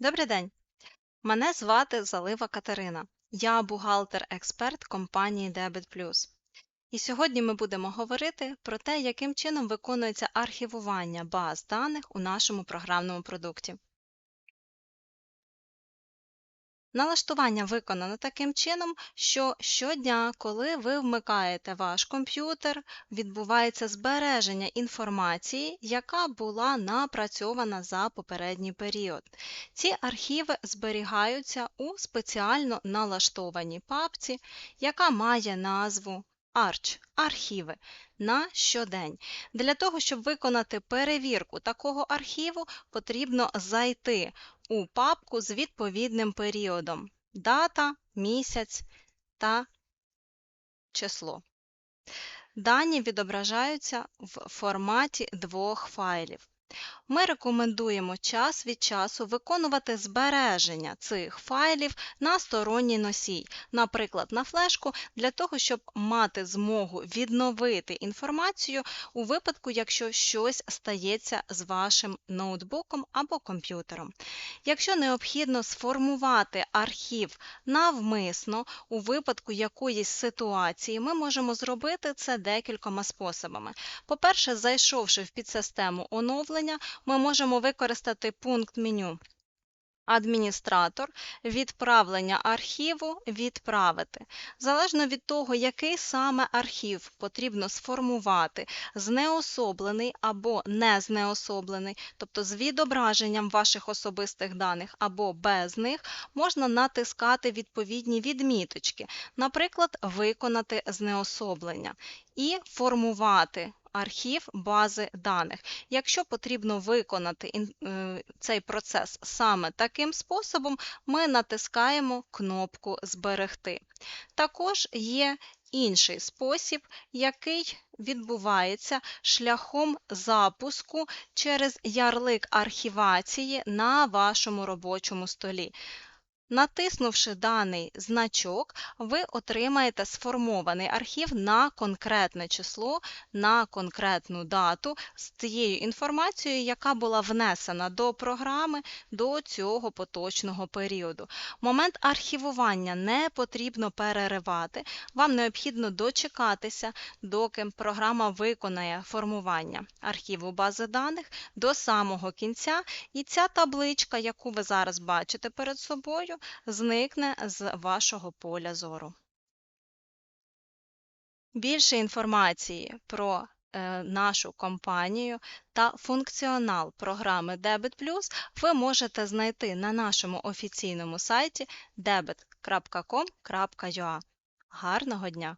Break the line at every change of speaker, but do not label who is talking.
Добрий день! Мене звати Залива Катерина. Я бухгалтер-експерт компанії Debit. І сьогодні ми будемо говорити про те, яким чином виконується архівування баз даних у нашому програмному продукті. Налаштування виконано таким чином, що щодня, коли ви вмикаєте ваш комп'ютер, відбувається збереження інформації, яка була напрацьована за попередній період. Ці архіви зберігаються у спеціально налаштованій папці, яка має назву Arch – архіви на щодень. Для того, щоб виконати перевірку такого архіву, потрібно зайти у папку з відповідним періодом дата, місяць та число. Дані відображаються в форматі двох файлів. Ми рекомендуємо час від часу виконувати збереження цих файлів на сторонній носій, наприклад, на флешку, для того, щоб мати змогу відновити інформацію у випадку, якщо щось стається з вашим ноутбуком або комп'ютером. Якщо необхідно сформувати архів навмисно у випадку якоїсь ситуації, ми можемо зробити це декількома способами. По-перше, зайшовши в підсистему оновлення, ми можемо використати пункт меню Адміністратор, відправлення архіву відправити. Залежно від того, який саме архів потрібно сформувати, знеособлений або не знеособлений, тобто з відображенням ваших особистих даних або без них, можна натискати відповідні відміточки, наприклад, виконати знеособлення і формувати архів бази даних. Якщо потрібно виконати е, цей процес саме таким способом, ми натискаємо кнопку Зберегти. Також є інший спосіб, який відбувається шляхом запуску через ярлик архівації на вашому робочому столі. Натиснувши даний значок, ви отримаєте сформований архів на конкретне число, на конкретну дату з тією інформацією, яка була внесена до програми до цього поточного періоду. Момент архівування не потрібно переривати, вам необхідно дочекатися, доки програма виконає формування архіву бази даних до самого кінця, і ця табличка, яку ви зараз бачите перед собою, зникне з вашого поля зору. Більше інформації про е, нашу компанію та функціонал програми Debit Plus ви можете знайти на нашому офіційному сайті debit.com.ua. Гарного дня!